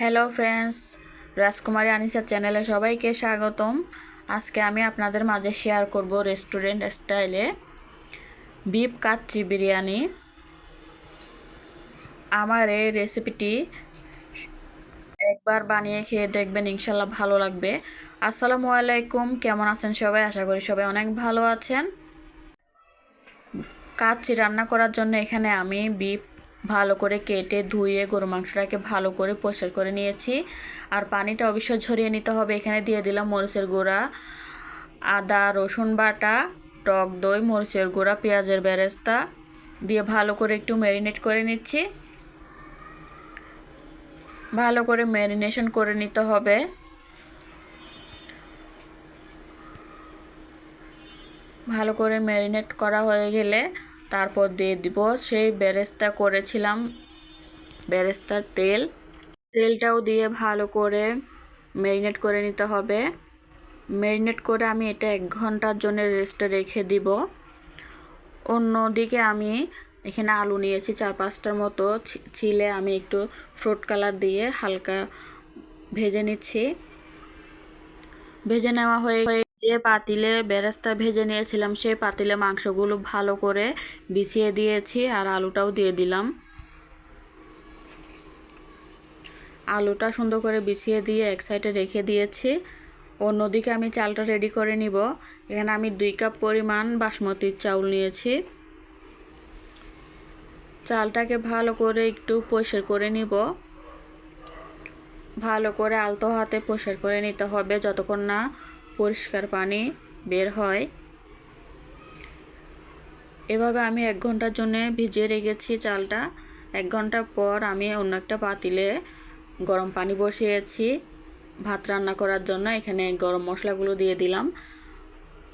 Hello friends রাজকুমারী আনিসা চ্যানেলে সবাইকে স্বাগতম। আজকে আমি আপনাদের মাঝে শেয়ার করব রেস্টুরেন্ট স্টাইলে বিফ কাচ্চি বিরিয়ানি। আমার এই রেসিপিটি একবার বানিয়ে খেয়ে দেখবেন ইনশাল্লাহ ভালো লাগবে। আসসালামু আলাইকুম। কেমন আছেন সবাই? আশা করি সবাই অনেক ভালো আছেন। কাচ্চি রান্না করার জন্য এখানে আমি বিফ ভালো করে কেটে ধুয়ে গরু মাংসটাকে ভালো করে পরিষ্কার করে নিয়েছি। আর পানিটা অবশ্যই ঝরিয়ে নিতে হবে। এখানে দিয়ে দিলাম মরিচের গুঁড়া, আদা, রসুন বাটা, টক দই, মরিচের গুঁড়া, পেঁয়াজের বেরেস্তা দিয়ে ভালো করে একটু ম্যারিনেট করে নিচ্ছি। ভালো করে ম্যারিনেশন করে নিতে হবে। ভালো করে ম্যারিনেট করা হয়ে গেলে তারপর দিয়ে দিব। সেই বেরেস্তা করেছিলাম, বেরেস্তার তেল। তেলটাও দিয়ে ভালো করে ম্যারিনেট করে নিতে হবে। ম্যারিনেট করে আমি এটা এক ঘণ্টার জন্য রেস্টে রেখে দিব। অন্যদিকে আমি এখানে আলু নিয়েছি, চার পাঁচটার মতো ছিলে আমি একটু ফ্রুট কালার দিয়ে হালকা ভেজে নিচ্ছি। ভেজে নেওয়া হয়ে যে পাতিলে বেরেস্তা ভেজে নিয়েছিলাম, সেই পাতিলে মাংসগুলো ভালো করে বিছিয়ে দিয়েছি আর আলুটাও দিয়ে দিলাম। আলুটা সুন্দর করে বিছিয়ে দিয়ে এক সাইডে রেখে দিয়েছি। অন্যদিকে আমি চালটা রেডি করে নিব। এখানে আমি দুই কাপ পরিমাণ বাসমতির চাউল নিয়েছি। চালটাকে ভালো করে একটু পরিষ্কার করে নিব। ভালো করে আলতো হাতে পরিষ্কার করে নিতে হবে, যতক্ষণ না পরিষ্কার পানি বের হয়। এভাবে আমি এক ঘণ্টার জন্য ভিজিয়ে রেখেছি চালটা। এক ঘণ্টা পর আমি অন্য একটা পাতিলে গরম পানি বসিয়েছি। ভাত রান্না করার জন্য এখানে গরম মশলাগুলো দিয়ে দিলাম।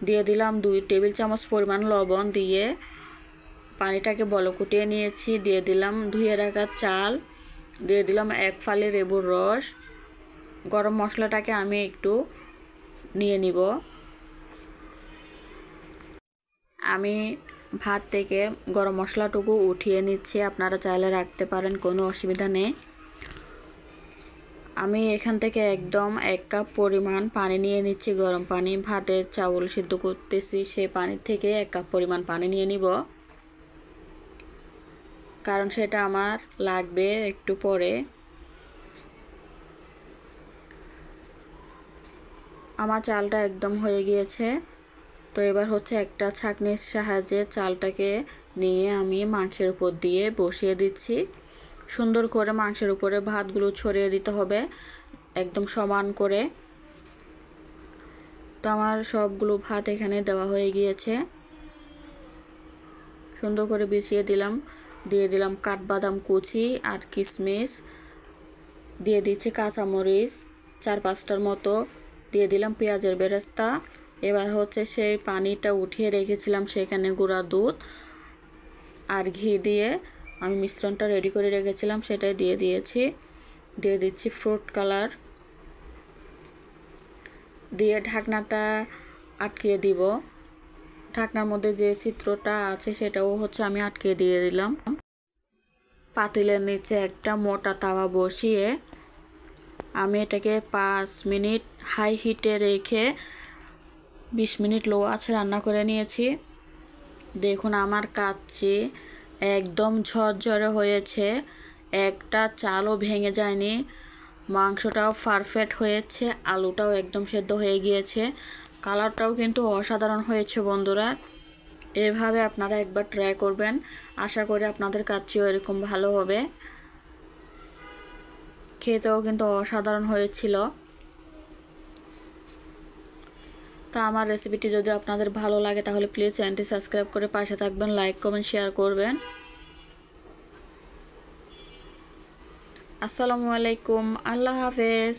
দিয়ে দিলাম দুই টেবিল চামচ পরিমাণ লবণ দিয়ে পানিটাকে বল কুটিয়ে নিয়েছি। দিয়ে দিলাম ধুয়ে রাখা চাল। দিয়ে দিলাম এক ফালি লেবুর রস। গরম মশলাটাকে আমি একটু নিয়ে নিব। আমি ভাত থেকে গরম মশলাটুকু উঠিয়ে নিচ্ছি, আপনারা চাইলে রাখতে পারেন, কোনো অসুবিধা নেই। আমি এখান থেকে একদম এক কাপ পরিমাণ পানি নিয়ে নিচ্ছি, গরম পানি। ভাতের চাউল সিদ্ধ করতেছি সেই পানির থেকে এক কাপ পরিমাণ পানি নিয়ে নিব। কারণ সেটা আমার লাগবে একটু পরে। আমার চালটা একদম হয়ে গিয়েছে। তো এবার হচ্ছে একটা ছাঁকনির সাহায্যে চালটাকে নিয়ে আমি মাংসের উপর দিয়ে বসিয়ে দিচ্ছি। সুন্দর করে মাংসের উপরে ভাতগুলো ছড়িয়ে দিতে হবে একদম সমান করে। তো আমার সবগুলো ভাত এখানে দেওয়া হয়ে গিয়েছে। সুন্দর করে বিছিয়ে দিলাম, দিয়ে দিলাম কাঠবাদাম কুচি আর কিশমিশ দিয়ে দিচ্ছি কাঁচামরিচ, চার পাঁচটার মতো দিয়ে দিলাম পেঁয়াজের বেরেস্তা। এবার হচ্ছে সেই পানিটা উঠিয়ে রেখেছিলাম সেখানে গুঁড়া দুধ আর ঘি দিয়ে। আমি মিশ্রণটা রেডি করে রেখেছিলাম, সেটাই দিয়ে দিয়েছি। দিয়ে দিচ্ছি ফ্রুট কালার দিয়ে ঢাকনাটা আটকিয়ে দিব। ঢাকনার মধ্যে যে চিত্রটা আছে সেটাও হচ্ছে আমি আটকে দিয়ে দিলাম। পাতিলের নিচে একটা মোটা তাওয়া বসিয়ে আমি এটাকে পাঁচ মিনিট হাই হিটে রেখে বিশ মিনিট লো আছে রান্না করে নিয়েছি। দেখুন আমার কাচ্চি একদম ঝরঝরে হয়েছে, একটা চালও ভেঙে যায়নি। মাংসটাও পারফেক্ট হয়েছে, আলুটাও একদম সেদ্ধ হয়ে গিয়েছে। কালারটাও কিন্তু অসাধারণ হয়েছে বন্ধুরা। এভাবে আপনারা একবার ট্রাই করবেন। আশা করি আপনাদের কাচ্চিও এরকম ভালো হবে। খেতেও কিন্তু অসাধারণ হয়েছিল। তা আমার রেসিপিটি যদি আপনাদের ভালো লাগে, তাহলে প্লিজ চ্যানেলটি সাবস্ক্রাইব করে পাশে থাকবেন লাইক কমেন্ট শেয়ার করবেন। আসসালামু আলাইকুম, আল্লাহ হাফেজ।